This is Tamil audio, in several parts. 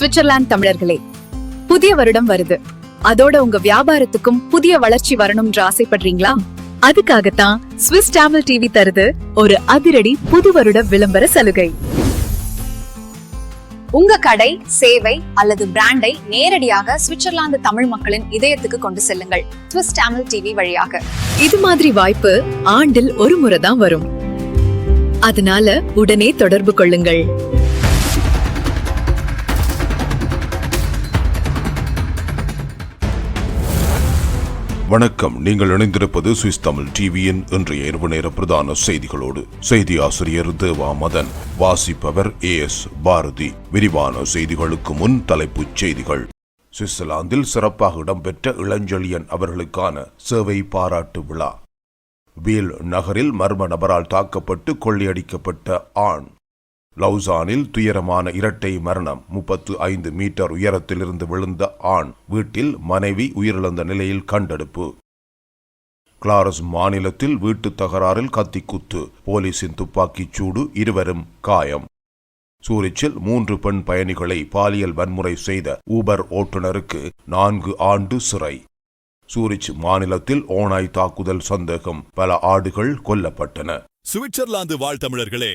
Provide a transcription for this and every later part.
சுவிட்சர்லாந்து தமிழர்களே புதிய வருடம் வருது. அதோட உங்க வியாபாரத்துக்கும் புதிய வளர்ச்சி வரணும்ன்ற ஆசைப்படுறீங்களா? அதுக்காகத்தான் ஸ்விஸ் டேமல் டிவி தருது ஒரு அதிரடி புது வருட விளம்பர சலுகை. உங்க கடை சேவை அல்லது பிராண்டை நேரடியாக சுவிட்சர்லாந்து தமிழ் மக்களின் இதயத்துக்கு கொண்டு செல்லுங்கள் ஸ்விஸ் டேமல் டிவி வழியாக. இது மாதிரி வாய்ப்பு ஆண்டில் ஒரு முறை தான் வரும். அதனால உடனே தொடர்பு கொள்ளுங்கள். வணக்கம். நீங்கள் இணைந்திருப்பது சுவிஸ் தமிழ் டிவியின் இன்றைய இரவு நேர பிரதான செய்திகளோடு. செய்தி ஆசிரியர் தேவா மதன் வாசிப்பவர் ஏ எஸ் பாரதி. விரிவான செய்திகளுக்கு முன் தலைப்புச் செய்திகள். சுவிட்சர்லாந்தில் சிறப்பாக இடம்பெற்ற இளஞ்செழியன் அவர்களுக்கான சேவை பாராட்டு விழா. வீல் நகரில் மர்ம நபரால் தாக்கப்பட்டு கொள்ளையடிக்கப்பட்ட ஆண். லவுசானில் துயரமான இரட்டை மரணம். முப்பத்து ஐந்து மீட்டர் உயரத்திலிருந்து விழுந்த ஆண் வீட்டில் மனைவி உயிரிழந்த நிலையில் கண்டெடுப்பு. கிளாரஸ் மாநிலத்தில் வீட்டு தகராறில் கத்திக்குத்து. போலீசின் துப்பாக்கிச் சூடு இருவரும் காயம். சூரிச்சில் மூன்று பெண் பயணிகளை பாலியல் வன்முறை செய்த ஊபர் ஓட்டுநருக்கு நான்கு ஆண்டு சிறை. சூரிச் மாநிலத்தில் ஓனாய் தாக்குதல் சந்தேகம். பல ஆடுகள் கொல்லப்பட்டன. சுவிட்சர்லாந்து வாழ் தமிழர்களே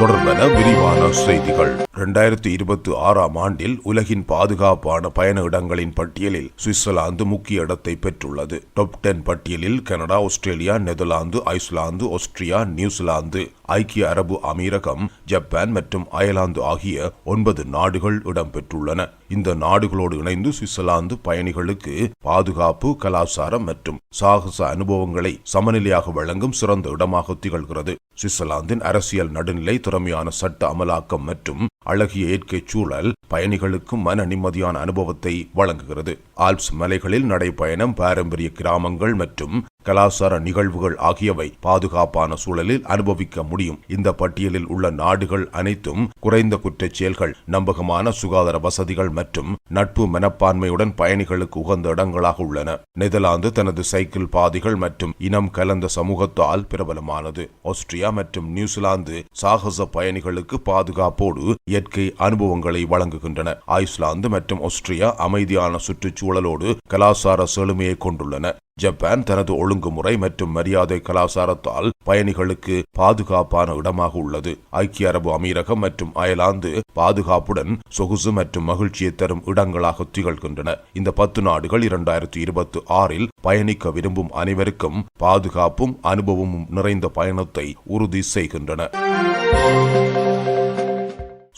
தொடர்பென விரிவான செய்திகள். இரண்டாயிரத்தி இருபத்தி ஆறாம் ஆண்டில் உலகின் பாதுகாப்பான பயண இடங்களின் பட்டியலில் சுவிட்சர்லாந்து முக்கிய இடத்தை பெற்றுள்ளது. டாப் டென் பட்டியலில் Canada Australia Netherlands Iceland Austria New Zealand ஐக்கிய அரபு அமீரகம் ஜப்பான் மற்றும் அயர்லாந்து ஆகிய ஒன்பது நாடுகள் இடம்பெற்றுள்ளன. இந்த நாடுகளோடு இணைந்து சுவிட்சர்லாந்து பயணிகளுக்கு பாதுகாப்பு கலாச்சாரம் மற்றும் சாகச அனுபவங்களை சமநிலையாக வழங்கும் சிறந்த இடமாக திகழ்கிறது. சுவிட்சர்லாந்தின் அரசியல் நடுநிலை திறமையான சட்ட அமலாக்கம் மற்றும் அழகிய இயற்கை சூழல் பயணிகளுக்கு மன நிம்மதியான அனுபவத்தை வழங்குகிறது. ஆல்ப்ஸ் மலைகளில் நடைபயணம் பாரம்பரிய கிராமங்கள் மற்றும் கலாச்சார நிகழ்வுகள் ஆகியவை பாதுகாப்பான சூழலில் அனுபவிக்க முடியும். இந்த பட்டியலில் உள்ள நாடுகள் அனைத்தும் குறைந்த குற்றச் செயல்கள் நம்பகமான சுகாதார வசதிகள் மற்றும் நட்பு மனப்பான்மையுடன் பயணிகளுக்கு உகந்த இடங்களாக உள்ளன. நெதர்லாந்து தனது சைக்கிள் பாதைகள் மற்றும் இனம் கலந்த சமூகத்தால் பிரபலமானது. ஆஸ்திரியா மற்றும் நியூசிலாந்து சாகச பயணிகளுக்கு பாதுகாப்போடு இயற்கை அனுபவங்களை வழங்குகின்றன. ஐஸ்லாந்து மற்றும் ஆஸ்திரியா அமைதியான சுற்றுச்சூழலோடு கலாச்சார செழுமையை கொண்டுள்ளன. ஜப்பான் தனது ஒழுங்குமுறை மற்றும் மரியாதை கலாச்சாரத்தால் பயணிகளுக்கு பாதுகாப்பான இடமாக உள்ளது. ஐக்கிய அரபு அமீரகம் மற்றும் அயர்லாந்து பாதுகாப்புடன் சொகுசு மற்றும் மகிழ்ச்சியை தரும் இடங்களாக திகழ்கின்றன. இந்த பத்து நாடுகள் இரண்டாயிரத்தி இருபத்தி ஆறில் பயணிக்க விரும்பும் அனைவருக்கும் பாதுகாப்பும் அனுபவமும் நிறைந்த பயணத்தை உறுதி செய்கின்றன.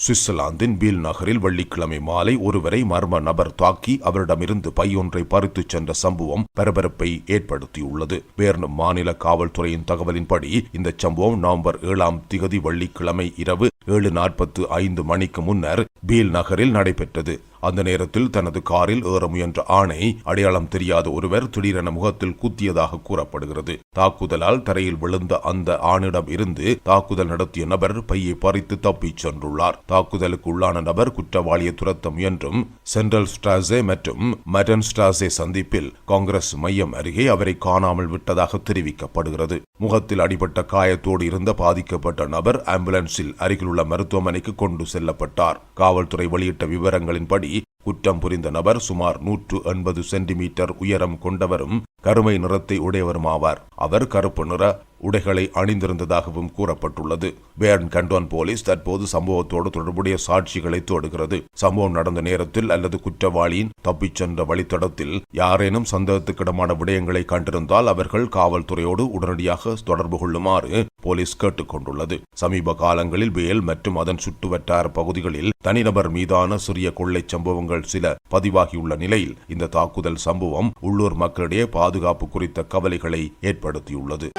சுவிட்சர்லாந்தின் பீல் நகரில் வெள்ளிக்கிழமை மாலை ஒருவரை மர்ம நபர் தாக்கி அவரிடமிருந்து பையொன்றை பறித்துச் சென்ற சம்பவம் பரபரப்பை ஏற்படுத்தியுள்ளது. பேர்ன் மாநில காவல்துறையின் தகவலின்படி இந்த சம்பவம் நவம்பர் ஏழாம் திகதி வெள்ளிக்கிழமை இரவு ஏழு நாற்பத்து ஐந்து மணிக்கு முன்னர் பீல் நகரில் நடைபெற்றது. அந்த நேரத்தில் தனது காரில் ஏற முயன்ற ஆணை அடையாளம் தெரியாத ஒருவர் திடீரென முகத்தில் குத்தியதாக கூறப்படுகிறது. தாக்குதலால் தரையில் விழுந்த அந்த ஆணிடம் இருந்து தாக்குதல் நடத்திய நபர் பையை பறித்து தப்பிச் சென்றுள்ளார். தாக்குதலுக்கு உள்ளான நபர் குற்றவாளியை துரத்த முயன்றும் சென்ட்ரல் ஸ்டாசே மற்றும் மட்டன் ஸ்டாசே சந்திப்பில் காங்கிரஸ் மையம் அருகே அவரை காணாமல் விட்டதாக தெரிவிக்கப்படுகிறது. முகத்தில் அடிபட்ட காயத்தோடு இருந்த பாதிக்கப்பட்ட நபர் ஆம்புலன்ஸில் அருகிலுள்ள மருத்துவமனைக்கு கொண்டு செல்லப்பட்டார். காவல்துறை வெளியிட்ட விவரங்களின்படி 里 குற்றம் புரிந்த நபர் சுமார் நூற்று எண்பது சென்டிமீட்டர் உயரம் கொண்டவரும் கருமை நிறத்தை உடையவருமாவார். அவர் கருப்பு நிற உடைகளை அணிந்திருந்ததாகவும் கூறப்பட்டுள்ளது. பேர்ன் கண்டோன் போலீஸ் தற்போது சம்பவத்தோடு தொடர்புடைய சாட்சிகளை தோடுகிறது. சம்பவம் நடந்த நேரத்தில் அல்லது குற்றவாளியின் தப்பிச் சென்ற வழித்தடத்தில் யாரேனும் சந்தேகத்துக்கிடமான விடயங்களை கண்டிருந்தால் அவர்கள் காவல்துறையோடு உடனடியாக தொடர்பு கொள்ளுமாறு போலீஸ் கேட்டுக் கொண்டுள்ளது. சமீப காலங்களில் வேல் மற்றும் அதன் சுற்றுவட்டார பகுதிகளில் தனிநபர் மீதான சிறிய கொள்ளை சம்பவங்கள் சில பதிவாகியுள்ள நிலையில் இந்த தாக்குதல் சம்பவம் உள்ளூர் மக்களிடையே பாதுகாப்பு குறித்த கவலைகளை ஏற்படுத்தியுள்ளது.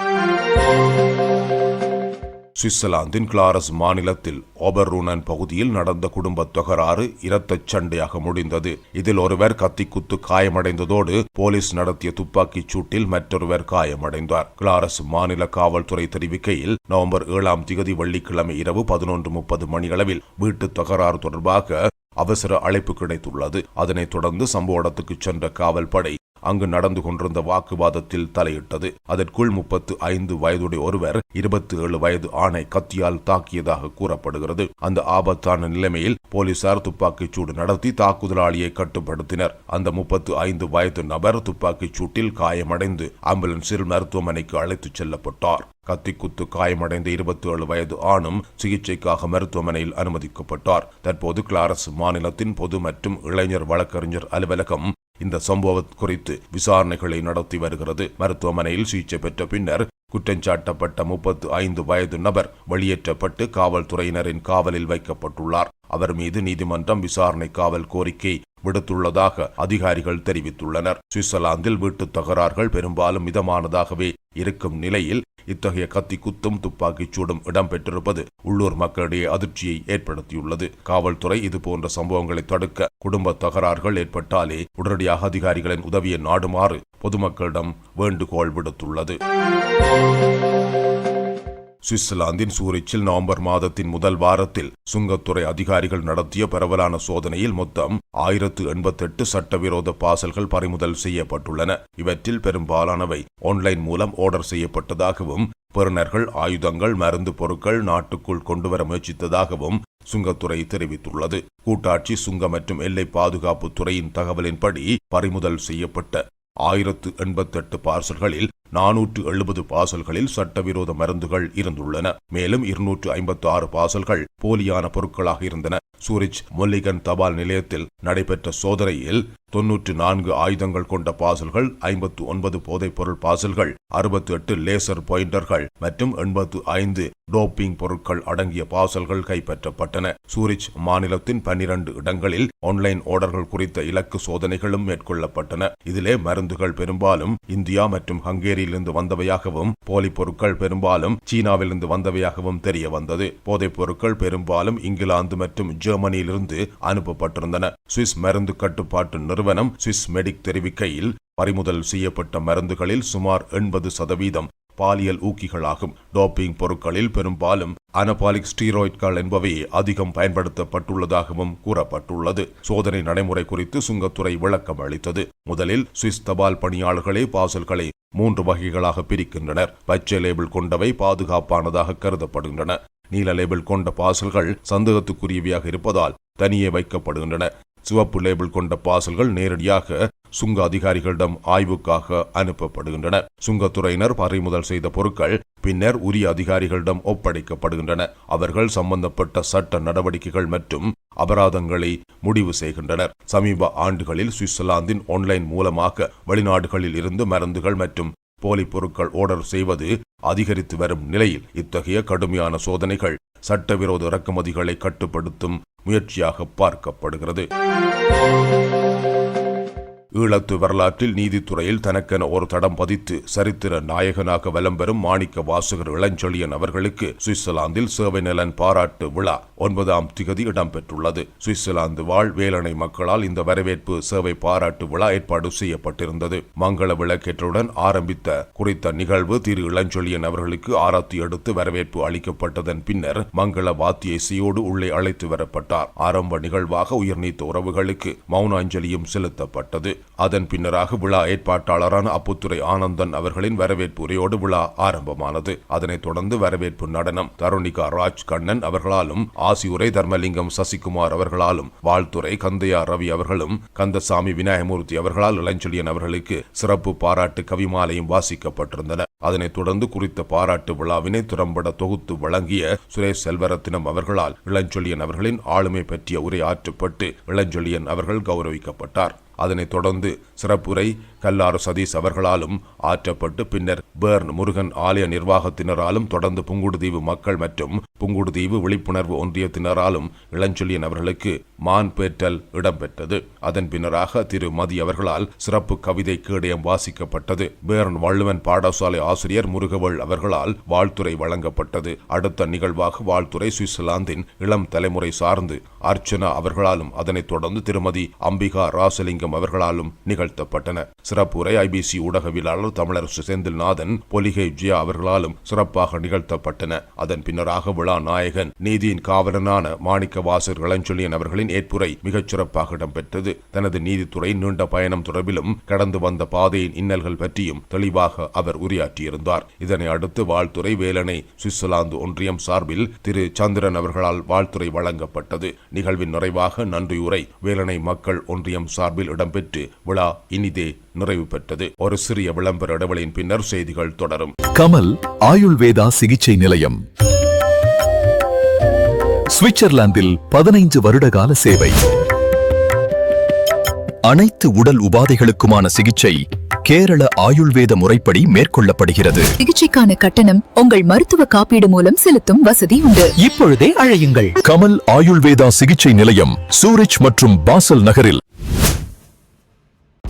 சுவிட்சர்லாந்தின் கிளாரஸ் மாநிலத்தில் ஓபர்ரூனன் பகுதியில் நடந்த குடும்ப தகராறு இரத்தச் சண்டையாக முடிந்தது. இதில் ஒருவர் கத்திக்குத்து காயமடைந்ததோடு போலீஸ் நடத்திய துப்பாக்கிச் சூட்டில் மற்றொருவர் காயமடைந்தார். கிளாரஸ் மாநில காவல்துறை தெரிவிக்கையில் நவம்பர் ஏழாம் திகதி வெள்ளிக்கிழமை இரவு பதினொன்று முப்பது மணியளவில் வீட்டு தகராறு தொடர்பாக அவசர அழைப்பு கிடைத்துள்ளது. அதனைத் தொடர்ந்து சம்பவ இடத்துக்கு சென்ற காவல்படை அங்கு நடந்து கொண்டிருந்த வாக்குவாதத்தில் தலையிட்டது. அதற்குள் முப்பத்து ஐந்து வயதுடைய ஒருவர் இருபத்தி ஏழு வயது ஆணை கத்தியால் தாக்கியதாக கூறப்படுகிறது. அந்த ஆபத்தான நிலைமையில் போலீசார் துப்பாக்கிச் சூடு நடத்தி தாக்குதலாளியை கட்டுப்படுத்தினர். அந்த முப்பத்து ஐந்து வயது நபர் துப்பாக்கிச் சூட்டில் காயமடைந்து ஆம்புலன்ஸில் மருத்துவமனைக்கு அழைத்துச் செல்லப்பட்டார். கத்திக்குத்து காயமடைந்த இருபத்தி ஏழு வயது ஆணும் சிகிச்சைக்காக மருத்துவமனையில் அனுமதிக்கப்பட்டார். தற்போது கிளாரஸ் மாநிலத்தின் பொது மற்றும் இளைஞர் வழக்கறிஞர் அலுவலகம் இந்த சம்பவம் குறித்து விசாரணைகளை நடத்தி வருகிறது. மருத்துவமனையில் சிகிச்சை பெற்ற பின்னர் குற்றஞ்சாட்டப்பட்ட முப்பத்து ஐந்து வயது நபர் வெளியேற்றப்பட்டு காவல்துறையினரின் காவலில் வைக்கப்பட்டுள்ளார். அவர் மீது நீதிமன்றம் விசாரணை காவல் கோரிக்கை விடுத்துள்ளதாக அதிகாரிகள் தெரிவித்துள்ளனர். சுவிட்சர்லாந்தில் வீட்டு தகராறுகள் பெரும்பாலும் மிதமானதாகவே இருக்கும் நிலையில் இத்தகைய கத்தி குத்தும் துப்பாக்கிச் சூடும் இடம்பெற்றிருப்பது உள்ளூர் மக்களிடையே அதிர்ச்சியை ஏற்படுத்தியுள்ளது. காவல்துறை இதுபோன்ற சம்பவங்களை தடுக்க குடும்ப தகராறுகள் ஏற்பட்டாலே உடனடியாக அதிகாரிகளின் உதவியை நாடுமாறு பொதுமக்களிடம் வேண்டுகோள் விடுத்துள்ளது. சுவிட்சர்லாந்தின் சூரிச்சில் நவம்பர் மாதத்தின் முதல் வாரத்தில் சுங்கத்துறை அதிகாரிகள் நடத்திய பரவலான சோதனையில் மொத்தம் ஆயிரத்து எண்பத்தெட்டு சட்டவிரோத பாசல்கள் பறிமுதல் செய்யப்பட்டுள்ளன. இவற்றில் பெரும்பாலானவை ஆன்லைன் மூலம் ஆர்டர் செய்யப்பட்டதாகவும் பெறுநர்கள் ஆயுதங்கள் மருந்து பொருட்கள் நாட்டுக்குள் கொண்டுவர முயற்சித்ததாகவும் சுங்கத்துறை தெரிவித்துள்ளது. கூட்டாட்சி சுங்க மற்றும் எல்லை பாதுகாப்பு துறையின் தகவலின்படி பறிமுதல் செய்யப்பட்ட ஆயிரத்து எண்பத்தெட்டு பார்சல்களில் நானூற்று எழுபது பாசல்களில் சட்டவிரோத மருந்துகள் இருந்துள்ளன. மேலும் இருநூற்று ஐம்பத்து ஆறு பாசல்கள் போலியான பொருட்களாக இருந்தன. சூரிச் மொல்லிகன் தபால் நிலையத்தில் நடைபெற்ற சோதனையில் தொன்னூற்று நான்கு ஆயுதங்கள் கொண்ட பாசல்கள் ஐம்பத்து ஒன்பது போதைப்பொருள் பாசல்கள் அறுபத்தி எட்டு லேசர் பாயிண்டர்கள் மற்றும் எண்பத்து ஐந்து டோப்பிங் பொருட்கள் அடங்கிய பாசல்கள் கைப்பற்றப்பட்டன. சூரிச் மாநிலத்தின் பன்னிரண்டு இடங்களில் ஆன்லைன் ஆர்டர்கள் குறித்த இலக்கு சோதனைகளும் மேற்கொள்ளப்பட்டன. இதிலே மருந்துகள் பெரும்பாலும் இந்தியா மற்றும் ஹங்கேரியிலிருந்து வந்தவையாகவும் போலி பொருட்கள் பெரும்பாலும் சீனாவிலிருந்து வந்தவையாகவும் தெரிய வந்தது. போதைப் பொருட்கள் பெரும்பாலும் இங்கிலாந்து மற்றும் ஜெர்மனியிலிருந்து அனுப்பப்பட்டிருந்தன. சுவிஸ் மருந்து கட்டுப்பாட்டு நிறுவனம் நிறுவனம் சுவிஸ் மெடிக் தெரிவிக்கையில் பறிமுதல் செய்யப்பட்ட மருந்துகளில் சுமார் எண்பது சதவீதம் பாலியல் ஊக்கிகளாகும். டோப்பிங் பொருட்களில் பெரும்பாலும் அனபாலிக் ஸ்டீராய்ட்கள் என்பவை அதிகம் பயன்படுத்தப்பட்டுள்ளதாகவும் கூறப்பட்டுள்ளது. சோதனை நடைமுறை குறித்து சுங்கத்துறை விளக்கம் அளித்தது. முதலில் சுவிஸ் தபால் பணியாளர்களே பாசல்களை மூன்று வகைகளாக பிரிக்கின்றனர். பச்சை லேபிள் கொண்டவை பாதுகாப்பானதாக கருதப்படுகின்றன. நீல லேபிள் கொண்ட பாசல்கள் சந்தேகத்துக்குரியவையாக இருப்பதால் தனியே வைக்கப்படுகின்றன. சிவப்பு லேபிள் கொண்ட பாசல்கள் நேரடியாக சுங்க அதிகாரிகளிடம் ஆய்வுக்காக அனுப்பப்படுகின்றன. சுங்கத்துறையினர் பறிமுதல் செய்த பொருட்கள் பின்னர் உரிய அதிகாரிகளிடம் ஒப்படைக்கப்படுகின்றன. அவர்கள் சம்பந்தப்பட்ட சட்ட நடவடிக்கைகள் மற்றும் அபராதங்களை முடிவு செய்கின்றனர். சமீப ஆண்டுகளில் சுவிட்சர்லாந்தின் ஆன்லைன் மூலமாக வெளிநாடுகளில் இருந்து மருந்துகள் மற்றும் போலி பொருட்கள் ஆர்டர் செய்வது அதிகரித்து வரும் நிலையில் இத்தகைய கடுமையான சோதனைகள் சட்டவிரோத இறக்குமதிகளை கட்டுப்படுத்தும் முயற்சியாக பார்க்கப்படுகிறது. ஈழத்து வரலாற்றில் நீதித்துறையில் தனக்கென ஒரு தடம் பதித்து சரித்திர நாயகனாக வலம் பெறும் மாணிக்க வாசகர் இளஞ்செழியன் அவர்களுக்கு சுவிட்சர்லாந்தில் சேவை நலன் பாராட்டு விழா ஒன்பதாம் திகதி இடம்பெற்றுள்ளது. சுவிட்சர்லாந்து வாழ் வேலணை மக்களால் இந்த வரவேற்பு சேவை பாராட்டு விழா ஏற்பாடு செய்யப்பட்டிருந்தது. மங்கள விளக்கேற்றுடன் ஆரம்பித்த குறித்த நிகழ்வு திரு இளஞ்செழியன் அவர்களுக்கு ஆராத்தி எடுத்து வரவேற்பு அளிக்கப்பட்டதன் பின்னர் மங்கள வாத்திய இசையோடு உள்ளே அழைத்து வரப்பட்டார். ஆரம்ப நிகழ்வாக உயிர்நீத்த உறவுகளுக்கு மௌன அஞ்சலியும் செலுத்தப்பட்டது. அதன் பின்னராக விழா ஏற்பாட்டாளரான அப்புத்துறை ஆனந்தன் அவர்களின் வரவேற்பு உரையோடு விழா ஆரம்பமானது. அதனைத் தொடர்ந்து வரவேற்பு நடனம் தருணிகா ராஜ் கண்ணன் அவர்களாலும் ஆசியுரை தர்மலிங்கம் சசிகுமார் அவர்களாலும் வாழ்த்துறை கந்தையா ரவி அவர்களும் கந்தசாமி விநாயகமூர்த்தி அவர்களால் இளஞ்செழியன் அவர்களுக்கு சிறப்பு பாராட்டு கவிமாலையும் வாசிக்கப்பட்டிருந்தன. அதனைத் தொடர்ந்து குறித்த பாராட்டு விழாவினை திறம்பட தொகுத்து வழங்கிய சுரேஷ் செல்வரத்தினம் அவர்களால் இளஞ்சொல்லியன் அவர்களின் ஆளுமை பற்றிய உரை ஆற்றப்பட்டு இளஞ்சொல்லியன் அவர்கள் கௌரவிக்கப்பட்டார். அதனைத் தொடர்ந்து சிறப்புரை கல்லாறு சதீஷ் அவர்களாலும் ஆற்றப்பட்டு பின்னர் பேர்ன் முருகன் ஆலய நிர்வாகத்தினராலும் தொடர்ந்து புங்குடுதீவு மக்கள் மற்றும் புங்குடுதீவு விழிப்புணர்வு ஒன்றியத்தினராலும் இளஞ்சொல்லியன் அவர்களுக்கு மான்பேற்றல் இடம்பெற்றது. அதன் பின்னராக திரு. மதி அவர்களால் சிறப்பு கவிதை கேடயம் வாசிக்கப்பட்டது. பேர்ன் வள்ளுவன் பாடசாலை ஆசிரியர் முருகவள் அவர்களால் வாழ்த்துறை வழங்கப்பட்டது. அடுத்த நிகழ்வாக வாழ்த்துறை சுவிட்சர்லாந்தின் இளம் தலைமுறை சார்ந்து அர்ச்சனா அவர்களாலும் அதனைத் தொடர்ந்து திருமதி அம்பிகா ராசலிங்கம் அவர்களாலும் நிகழ்த்தப்பட்டன. சிறப்புரை ஐபிசி ஊடகவியலாளர் தமிழரசு செந்தில்நாதன் பொலிகை விஜயா அவர்களாலும் சிறப்பாக நிகழ்த்தப்பட்டன. அதன் பின்னராக விழா நாயகன் நீதியின் காவலனான மாணிக்க வாசர் இளஞ்சொல்லியன் அவர்களின் ஏற்புரை மிகச் சிறப்பாக இடம்பெற்றது. தனது நீதித்துறை நீண்ட பயணம் தொடர்பிலும் கடந்து வந்த பாதையின் இன்னல்கள் பற்றியும் தெளிவாக அவர் உரையாற்றியிருந்தார். இதனை அடுத்து வாழ்த்துறை வேலனை சுவிட்சர்லாந்து ஒன்றியம் சார்பில் திரு சந்திரன் அவர்களால் வாழ்த்துறை வழங்கப்பட்டது. நிகழ்வின் நிறைவாக நன்றியுரை வேலனை மக்கள் ஒன்றியம் சார்பில் இடம்பெற்று விழா இனிதே நிறைவு பெற்றது ஒரு சிறிய விளம்பர இடைவெளியின் பின்னர் செய்திகள் தொடரும். கமல் ஆயுள்வேதா சிகிச்சை நிலையம். சுவிட்சர்லாந்தில் பதினைந்து வருடகால சேவை. அனைத்து உடல் உபாதைகளுக்குமான சிகிச்சை கேரள ஆயுள்வேத முறைப்படி மேற்கொள்ளப்படுகிறது. சிகிச்சைக்கான கட்டணம் உங்கள் மருத்துவ காப்பீடு மூலம் செலுத்தும் வசதி உண்டு. இப்பொழுதே அழையுங்கள். கமல் ஆயுள்வேதா சிகிச்சை நிலையம் சூரிச் மற்றும் பாசல் நகரில்.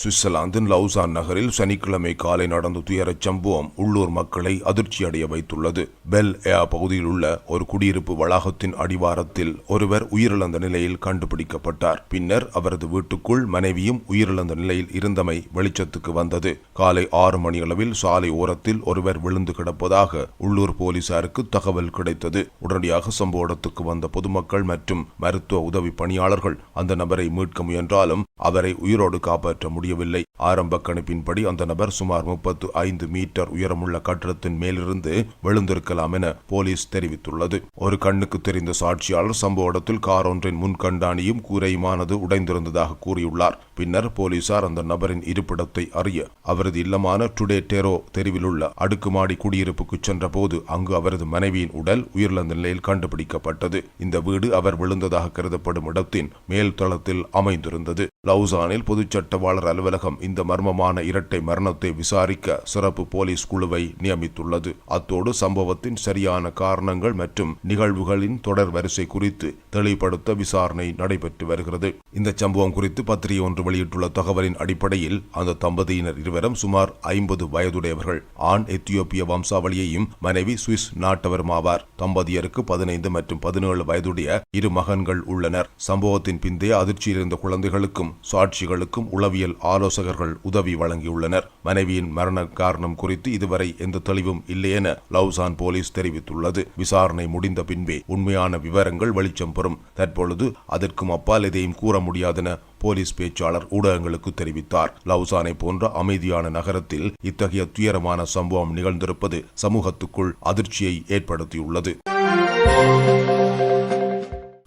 சுவிட்சர்லாந்தின் லவுசான் நகரில் சனிக்கிழமை காலை நடந்த துயரச் சம்பவம் உள்ளூர் மக்களை அதிர்ச்சியடைய வைத்துள்ளது. பெல் ஏ பகுதியில் உள்ள ஒரு குடியிருப்பு வளாகத்தின் அடிவாரத்தில் ஒருவர் உயிரிழந்த நிலையில் கண்டுபிடிக்கப்பட்டார். பின்னர் அவரது வீட்டுக்குள் மனைவியும் உயிரிழந்த நிலையில் இருந்தமை வெளிச்சத்துக்கு வந்தது. காலை ஆறு மணி அளவில் சாலை ஓரத்தில் ஒருவர் விழுந்து கிடப்பதாக உள்ளூர் போலீசாருக்கு தகவல் கிடைத்தது. உடனடியாக சம்பவ இடத்துக்கு வந்த பொதுமக்கள் மற்றும் மருத்துவ உதவி பணியாளர்கள் அந்த நபரை மீட்க முயன்றாலும் அவரை உயிரோடு காப்பாற்ற முடியும் முடியவில்லை. ஆரம்ப கணிப்பின்படி அந்த நபர் சுமார் முப்பத்து ஐந்து மீட்டர் உயரமுள்ள கட்டடத்தின் மேலிருந்து விழுந்திருக்கலாம் என போலீஸ் தெரிவித்துள்ளது. ஒரு கண்ணுக்கு தெரிந்த சாட்சியாளர் சம்பவ இடத்தில் கார் ஒன்றின் முன்கண்டாணியும் கூரையுமானது உடைந்திருந்ததாக கூறியுள்ளார். பின்னர் போலீசார் அந்த நபரின் இருப்பிடத்தை அறிய அவரது இல்லமான டுடே டெரோ தெருவில் உள்ள அடுக்குமாடி குடியிருப்புக்கு சென்றபோது அங்கு அவரது மனைவியின் உடல் உயிரிழந்த நிலையில் கண்டுபிடிக்கப்பட்டது. இந்த வீடு அவர் விழுந்ததாக கருதப்படும் இடத்தின் மேல் தளத்தில் அமைந்திருந்தது. லவுசானில் பொதுச்சட்டவாளர் அலுவலகம் இந்த மர்மமான இரட்டை மரணத்தை விசாரிக்க சிறப்பு போலீஸ் குழுவை நியமித்துள்ளது. அத்தோடு சம்பவத்தின் சரியான காரணங்கள் மற்றும் நிகழ்வுகளின் தொடர் வரிசை குறித்து தெளிவுபடுத்த விசாரணை நடைபெற்று வருகிறது. இந்த சம்பவம் குறித்து பத்திரிகை ஒன்று வெளியிட்டுள்ள தகவலின் அடிப்படையில் அந்த தம்பதியினர் இருவரும் சுமார் ஐம்பது வயதுடையவர்கள். ஆண் எத்தியோப்பிய வம்சாவளியையும் மனைவி சுவிஸ் நாட்டவரும் ஆவார். தம்பதியருக்கு பதினைந்து மற்றும் பதினேழு வயதுடைய இரு மகன்கள் உள்ளனர். சம்பவத்தின் பிந்தைய அதிர்ச்சியில் இருந்த குழந்தைகளுக்கும் சாட்சிகளுக்கும் உளவியல் ஆலோசகர்கள் உதவி வழங்கியுள்ளனர். மனைவியின் மரண காரணம் குறித்து இதுவரை எந்த தெளிவும் இல்லை என லவுசான் போலீஸ் தெரிவித்துள்ளது. விசாரணை முடிந்த பின்பே உண்மையான விவரங்கள் வெளிச்சம் பெறும். தற்பொழுது அதற்கும் அப்பால் எதையும் கூற முடியாதென போலீஸ் பேச்சாளர் ஊடகங்களுக்கு தெரிவித்தார். லவுசானை போன்ற அமைதியான நகரத்தில் இத்தகைய துயரமான சம்பவம் நிகழ்ந்திருப்பது சமூகத்துக்குள் அதிர்ச்சியை ஏற்படுத்தியுள்ளது.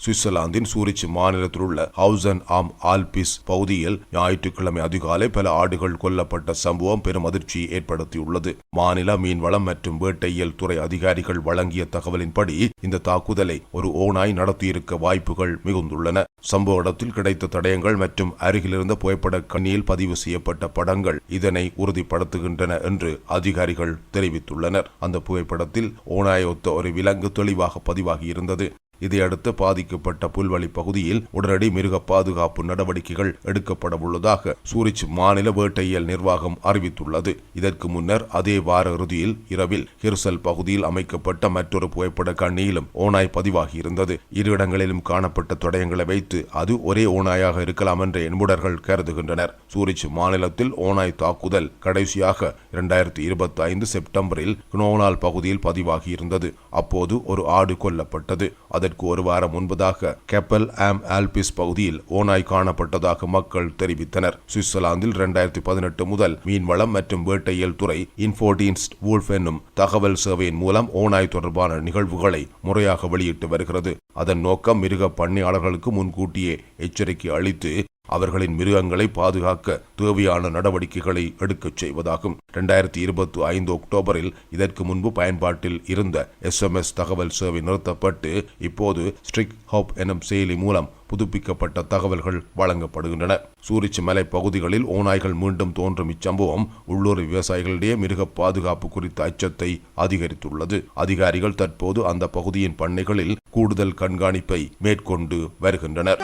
சுவிட்சர்லாந்தின் சூரிச் மாநிலத்தில் உள்ள ஹவுசன் ஆம் ஆல்பிஸ் பகுதியில் ஞாயிற்றுக்கிழமை அதிகாலை பல ஆடுகள் கொல்லப்பட்ட சம்பவம் பெரும் அதிர்ச்சியை ஏற்படுத்தியுள்ளது. மாநில மீன்வளம் மற்றும் வேட்டையியல் துறை அதிகாரிகள் வழங்கிய தகவலின்படி இந்த தாக்குதலை ஒரு ஓநாய் நடத்தியிருக்க வாய்ப்புகள் மிகுந்துள்ளன. சம்பவ இடத்தில் கிடைத்த தடயங்கள் மற்றும் அருகிலிருந்த புகைப்பட கண்ணியில் பதிவு செய்யப்பட்ட படங்கள் இதனை உறுதிப்படுத்துகின்றன என்று அதிகாரிகள் தெரிவித்துள்ளனர். அந்த புகைப்படத்தில் ஓநாயொத்த ஒரு விலங்கு தெளிவாக பதிவாகி இருந்தது இதையடுத்து பாதிக்கப்பட்ட புல்வெளி பகுதியில் உடனடி மிருக பாதுகாப்பு நடவடிக்கைகள் எடுக்கப்பட உள்ளதாக சூரிச் மாநில வேட்டையியல் நிர்வாகம் அறிவித்துள்ளது. இதற்கு முன்னர் அதே வார இறுதியில் இரவில் ஹிர்சல் பகுதியில் அமைக்கப்பட்ட மற்றொரு புகைப்பட கண்ணியிலும் ஓனாய் பதிவாகியிருந்தது. இரு இடங்களிலும் காணப்பட்ட தடயங்களை வைத்து அது ஒரே ஓனாயாக இருக்கலாம் என்ற என்புடர்கள் கருதுகின்றனர். சூரிச் மாநிலத்தில் ஓநாய் தாக்குதல் கடைசியாக இரண்டாயிரத்தி இருபத்தி ஐந்து செப்டம்பரில் குனோனால் பகுதியில் பதிவாகியிருந்தது. அப்போது ஒரு ஆடு கொல்லப்பட்டது. அதற்கு ஒரு வாரம் முன்பதாக கெப்பல் ஆம் ஆல்பிஸ் பகுதியில் ஓநாய் காணப்பட்டதாக மக்கள் தெரிவித்தனர். சுவிட்சர்லாந்தில் இரண்டாயிரத்தி பதினெட்டு முதல் மீன்வளம் மற்றும் வேட்டையியல் துறை இன்ஃபோடீன்ஸ்ட் வூல்ஃப் என்னும் தகவல் சேவையின் மூலம் ஓநாய் தொடர்பான நிகழ்வுகளை முறையாக வெளியிட்டு வருகிறது. அதன் நோக்கம் மிருக பண்ணையாளர்களுக்கு முன்கூட்டியே எச்சரிக்கை அளித்து அவர்களின் மிருகங்களை பாதுகாக்க தேவையான நடவடிக்கைகளை எடுக்கச் செய்வதாகும். இரண்டாயிரத்தி இருபத்தி ஐந்து அக்டோபரில் இதற்கு முன்பு பயன்பாட்டில் இருந்த எஸ்எம்எஸ் தகவல் சேவை நிறுத்தப்பட்டு இப்போது ஸ்ட்ரிக் ஹோப் எனும் செயலி மூலம் புதுப்பிக்கப்பட்ட தகவல்கள் வழங்கப்படுகின்றன. சூரிச்சி மலை பகுதிகளில் ஓநாய்கள் மீண்டும் தோன்றும் இச்சம்பவம் உள்ளூர் விவசாயிகளிடையே மிருக பாதுகாப்பு குறித்த அச்சத்தை அதிகரித்துள்ளது. அதிகாரிகள் தற்போது அந்த பகுதியின் பண்ணைகளில் கூடுதல் கண்காணிப்பை மேற்கொண்டு வருகின்றனர்.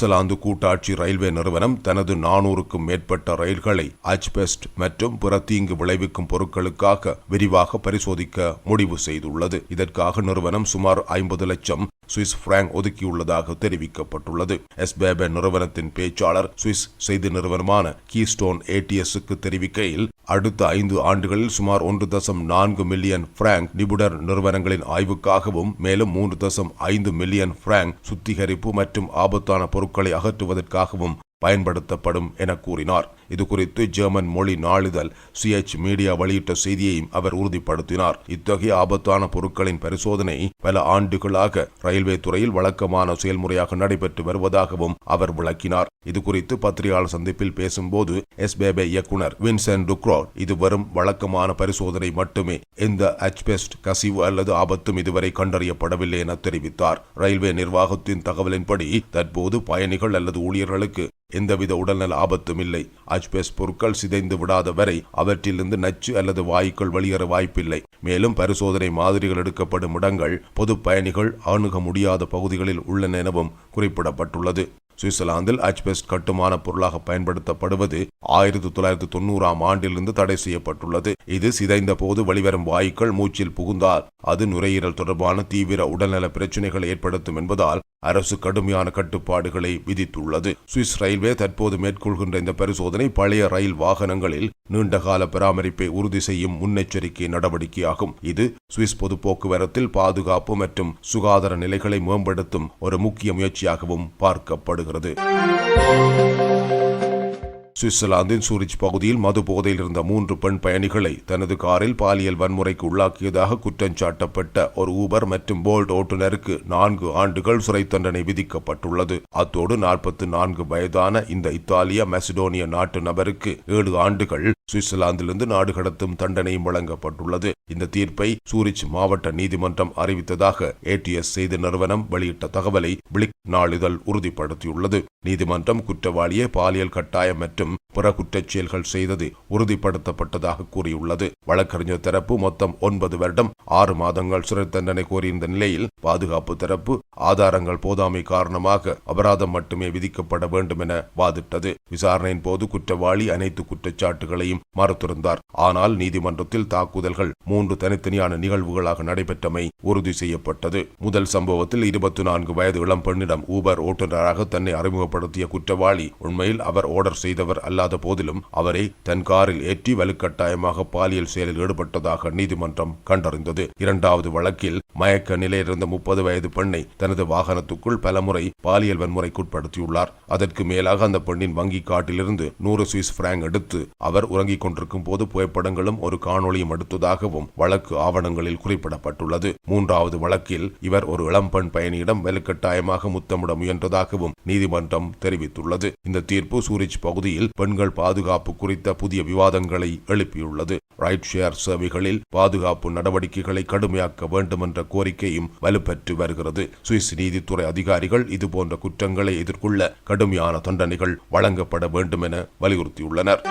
நியூசிலாந்து கூட்டாட்சி ரயில்வே நிறுவனம் தனது நானூறுக்கும் மேற்பட்ட ரயில்களை அச்பெஸ்ட் மற்றும் பிற தீங்கு விளைவிக்கும் பொருட்களுக்காக விரிவாக பரிசோதிக்க முடிவு செய்துள்ளது. இதற்காக நிறுவனம் சுமார் ஐம்பது லட்சம் சுவிஸ் பிராங்க் ஒதுக்கியுள்ளதாக தெரிவிக்கப்பட்டுள்ளது. எஸ்பேபே நிறுவனத்தின் பேச்சாளர் சுவிஸ் செய்தி நிறுவனமான கீஸ்டோன் ஏடிஎஸ்க்கு தெரிவிக்கையில் அடுத்த ஐந்து ஆண்டுகளில் சுமார் ஒன்று தசம் நான்கு மில்லியன் பிராங்க் நிபுணர் நிறுவனங்களின் ஆய்வுக்காகவும் மேலும் மூன்று தசம் ஐந்து மில்லியன் பிராங்க் சுத்திகரிப்பு மற்றும் ஆபத்தான பொருட்களை அகற்றுவதற்காகவும் பயன்படுத்தப்படும் என கூறினார். இது குறித்து ஜெர்மன் மொழி நாளிதழ் சிஎச் மீடியா வெளியிட்ட செய்தியையும் அவர் உறுதிப்படுத்தினார். இத்தகைய ஆபத்தான பொருட்களின் பரிசோதனை பல ஆண்டுகளாக ரயில்வே துறையில் வழக்கமான செயல்முறையாக நடைபெற்று வருவதாகவும் அவர் விளக்கினார். இது குறித்து பத்திரிகையாளர் சந்திப்பில் பேசும்போது எஸ்பேபே இயக்குனர் வின்சென்ட் டுக்ரோ இது வரும் வழக்கமான பரிசோதனை மட்டுமே. எந்த அச்பெஸ்ட் கசிவு அல்லது ஆபத்தும் இதுவரை கண்டறியப்படவில்லை என தெரிவித்தார். ரயில்வே நிர்வாகத்தின் தகவலின்படி தற்போது பயணிகள் அல்லது ஊழியர்களுக்கு எந்தவித உடல்நல ஆபத்தும் இல்லை. அச்பெஸ் பொருட்கள் சிதைந்து விடாத வரை அவற்றிலிருந்து நச்சு அல்லது வாயுக்கள் வெளியேற வாய்ப்பில்லை. மேலும் பரிசோதனை மாதிரிகள் எடுக்கப்படும் இடங்கள் பொது பயணிகள் அணுக முடியாத பகுதிகளில் உள்ளன எனவும் குறிப்பிடப்பட்டுள்ளது. சுவிட்சர்லாந்தில் அச்பெஸ்ட் கட்டுமான பொருளாக பயன்படுத்தப்படுவது ஆயிரத்தி தொள்ளாயிரத்தி தொண்ணூறாம் ஆண்டிலிருந்து தடை செய்யப்பட்டுள்ளது. இது சிதைந்த போது வெளிவரும் வாயுக்கள் மூச்சில் புகுந்தால் அது நுரையீரல் தொடர்பான தீவிர உடல்நல பிரச்சினைகளை ஏற்படுத்தும் என்பதால் அரசு கடுமையான கட்டுப்பாடுகளை விதித்துள்ளது. சுவிஸ் ரயில்வே தற்போது மேற்கொள்கின்ற இந்த பரிசோதனை பழைய ரயில் வாகனங்களில் நீண்டகால பராமரிப்பை உறுதி செய்யும் முன்னெச்சரிக்கை நடவடிக்கையாகும். இது சுவிஸ் பொது போக்குவரத்தில் பாதுகாப்பு மற்றும் சுகாதார நிலைகளை மேம்படுத்தும் ஒரு முக்கிய முயற்சியாகவும் பார்க்கப்படுகிறது. சுவிட்சர்லாந்தின் சூரிச் பகுதியில் மது போதையில் இருந்த மூன்று பெண் பயணிகளை தனது காரில் பாலியல் வன்முறைக்கு உள்ளாக்கியதாக குற்றம் சாட்டப்பட்ட ஒரு ஊபர் மற்றும் போல்ட் ஓட்டுநருக்கு நான்கு ஆண்டுகள் சிறை தண்டனை விதிக்கப்பட்டுள்ளது. அத்தோடு நாற்பத்தி நான்கு வயதான இந்த இத்தாலிய மெசடோனிய நாட்டு நபருக்கு ஏழு ஆண்டுகள் சுவிட்சர்லாந்திலிருந்து நாடு கடத்தும் தண்டனையும் வழங்கப்பட்டுள்ளது. இந்த தீர்ப்பை சூரிச் மாவட்ட நீதிமன்றம் அறிவித்ததாக ஏடிஎஸ் செய்தி நிறுவனம் வெளியிட்ட தகவலை பிளிக் நாளிதழ் உறுதிப்படுத்தியுள்ளது. நீதிமன்றம் குற்றவாளியை பாலியல் கட்டாயம் மற்றும் பிற குற்றச் செயல்கள் செய்தது உறுதிப்படுத்தப்பட்டதாக கூறியுள்ளது. வழக்கறிஞர் தரப்பு மொத்தம் ஒன்பது வருடம் ஆறு மாதங்கள் சிறை தண்டனை கோரியிருந்த நிலையில் பாதுகாப்பு தரப்பு ஆதாரங்கள் போதாமை காரணமாக அபராதம் மட்டுமே விதிக்கப்பட வேண்டும் என வாதிட்டது. விசாரணையின் போது குற்றவாளி அனைத்து குற்றச்சாட்டுகளையும் மறுத்திருந்தார். ஆனால் நீதிமன்றத்தில் தாக்குதல்கள் மூன்று தனித்தனியான நிகழ்வுகளாக நடைபெற்றமை உறுதி செய்யப்பட்டது. முதல் சம்பவத்தில் இருபத்தி நான்கு வயது இளம் பெண்ணிடம் ஊபர் ஓட்டுநராக தன்னை அறிமுகப்படுத்திய குற்றவாளி உண்மையில் அவர் ஓர்டர் செய்தவர் அல்லாத போதிலும் அவரை தன் காரில் ஏற்றி வலுக்கட்டாயமாக பாலியல் செயலில் ஈடுபட்டதாக நீதிமன்றம் கண்டறிந்தது. இரண்டாவது வழக்கில் மயக்க நிலையில் இருந்த முப்பது வயது பெண்ணை தனது வாகனத்துக்குள் பலமுறை பாலியல் வன்முறைக்குட்படுத்தியுள்ளார். அதற்கு மேலாக அந்த பெண்ணின் வங்கி காட்டிலிருந்து நூறு சுவிஸ் பிராங்க் எடுத்து அவர் உறங்கிக் கொண்டிருக்கும் போது புகைப்படங்களும் ஒரு காணொளியும் எடுத்ததாகவும் வழக்கு ஆவணங்களில் குறிப்பிடப்பட்டுள்ளது. மூன்றாவது வழக்கில் இவர் ஒரு இளம்பெண் பயணியிடம் வலுக்கட்டாயமாக முத்தமிட முயன்றதாகவும் நீதிமன்றம் தெரிவித்துள்ளது. இந்த தீர்ப்பு சூரிச் பகுதியில் பெண்கள் பாதுகாப்பு குறித்த புதிய விவாதங்களை எழுப்பியுள்ளது. ரைட் ஷேர் சேவைகளில் பாதுகாப்பு நடவடிக்கைகளை கடுமையாக்க வேண்டும் என்ற கோரிக்கையும் வலுப்பெற்று வருகிறது. சுவிஸ் நீதித்துறை அதிகாரிகள் இதுபோன்ற குற்றங்களை எதிர்கொள்ள கடுமையான தண்டனைகள் வழங்கப்பட வேண்டும் என வலியுறுத்தியுள்ளனர்.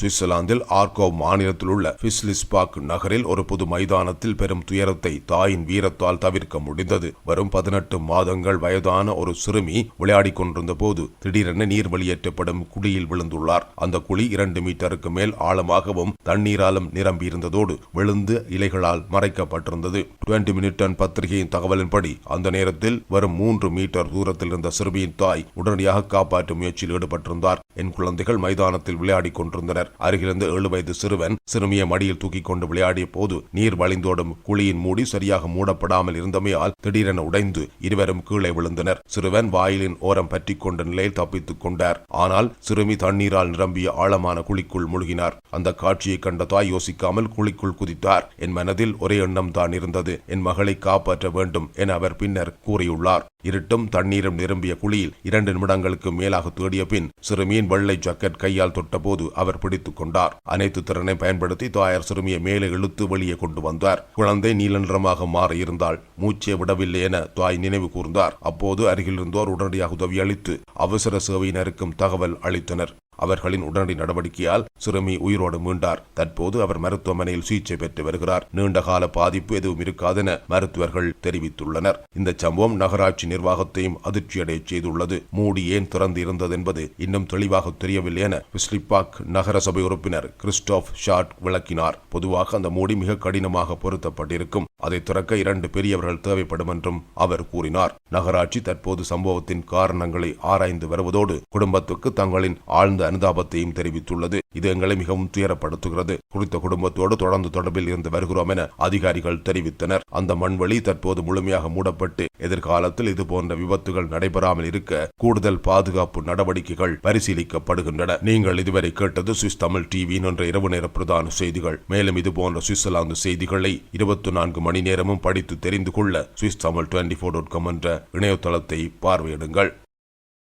சுவிட்சர்லாந்தில் ஆர்கோ மாநிலத்தில் உள்ள பிஸ்லிஸ்பாக் நகரில் ஒரு பொது மைதானத்தில் பெரும் துயரத்தை தாயின் வீரத்தால் தவிர்க்க முடிந்தது. வரும் பதினெட்டு மாதங்கள் வயதான ஒரு சிறுமி விளையாடிக் கொண்டிருந்த போது திடீரென நீர் வெளியேற்றப்படும் குழியில் விழுந்துள்ளார். அந்த குழி இரண்டு மீட்டருக்கு மேல் ஆழமாகவும் தண்ணீராலும் நிரம்பியிருந்ததோடு விழுந்து இலைகளால் மறைக்கப்பட்டிருந்தது. டுவெண்டி மினிட்டன் பத்திரிகையின் தகவலின்படி அந்த நேரத்தில் வரும் மூன்று மீட்டர் தூரத்தில் இருந்த சிறுமியின் தாய் உடனடியாக காப்பாற்றும் முயற்சியில் ஈடுபட்டிருந்தார். என் குழந்தைகள் மைதானத்தில் விளையாடிக் கொண்டிருந்தனர். அருகிலிருந்து ஏழு வயது சிறுவன் சிறுமியை மடியில் தூக்கிக் கொண்டு விளையாடிய போது நீர் வழிந்தோடும் குழியின் மூடி சரியாக மூடப்படாமல் இருந்தமையால் திடீரென உடைந்து இருவரும் கீழே விழுந்தனர். சிறுவன் வாயிலின் ஓரம் பற்றிக் கொண்ட நிலையில் தப்பித்துக் கொண்டார். ஆனால் சிறுமி தண்ணீரால் நிரம்பிய ஆழமான குழிக்குள் முழுகினார். அந்த காட்சியை கண்ட தாய் யோசிக்காமல் குழிக்குள் குதித்தார். என் மனதில் ஒரே எண்ணம் தான் இருந்தது. என் மகளை காப்பாற்ற வேண்டும் என அவர் பின்னர் கூறியுள்ளார். இருட்டும் தண்ணீரும் நிரம்பிய குழியில் இரண்டு நிமிடங்களுக்கு மேலாக தேடிய பின் சிறுமியின் வெள்ளை ஜாக்கெட் கையால் தொட்டபோது அவர் பிடித்துக் கொண்டார். அனைத்து திறனை பயன்படுத்தி தாயார் சிறுமியை மேலே இழுத்து வெளியே கொண்டு வந்தார். குழந்தை நீலநிறமாக மாறியிருந்தால் இருந்தால் மூச்சை விடவில்லை என தாய் நினைவு கூர்ந்தார். அப்போது அருகில் இருந்தோர் உடனடியாக உதவி அளித்து அவசர சேவையினருக்கும் தகவல் அளித்தனர். அவர்களின் உடனடி நடவடிக்கையால் சிறுமி உயிரோடு மீண்டார். தற்போது அவர் மருத்துவமனையில் சிகிச்சை பெற்று வருகிறார். நீண்டகால பாதிப்பு எதுவும் இருக்காதென மருத்துவர்கள் தெரிவித்துள்ளனர். இந்த சம்பவம் நகராட்சி நிர்வாகத்தையும் அதிர்ச்சியடைய செய்துள்ளது. மூடி ஏன் திறந்து இருந்தது என்பது இன்னும் தெளிவாக தெரியவில்லை என விஸ்லிபாக் நகரசபை உறுப்பினர் கிறிஸ்டோப் ஷார்ட் விளக்கினார். பொதுவாக அந்த மூடி மிக கடினமாக பொருத்தப்பட்டிருக்கும். அதை திறக்க இரண்டு பெரியவர்கள் தேவைப்படும் என்றும் அவர் கூறினார். நகராட்சி தற்போது சம்பவத்தின் காரணங்களை ஆராய்ந்து வருவதோடு குடும்பத்துக்கு தங்களின் ஆழ்ந்த அனுதாபத்தையும் தெரிவித்துள்ளது. இது எங்களை மிகவும் துயரப்படுத்துகிறது. குறித்த குடும்பத்தோடு தொடர்ந்து தொடர்பில் இருந்து வருகிறோம் என அதிகாரிகள் தெரிவித்தனர். அந்த மண்வெளி தற்போது முழுமையாக மூடப்பட்டு எதிர்காலத்தில் இதுபோன்ற விபத்துகள் நடைபெறாமல் இருக்க கூடுதல் பாதுகாப்பு நடவடிக்கைகள் பரிசீலிக்கப்படுகின்றன. நீங்கள் இதுவரை கேட்டது சுவிஸ் தமிழ் டிவியின் என்ற இரவு நேர பிரதான செய்திகள். மேலும் இதுபோன்ற சுவிட்சர்லாந்து செய்திகளை இருபத்தி நான்கு மணி நேரமும் படித்து தெரிந்து கொள்ள Swiss Tamil twenty four dot com என்ற இணையதளத்தை பார்வையிடுங்கள்.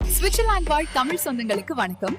சுவிட்சர்லாந்து வாழ் தமிழ் சொந்தங்களுக்கு வணக்கம்.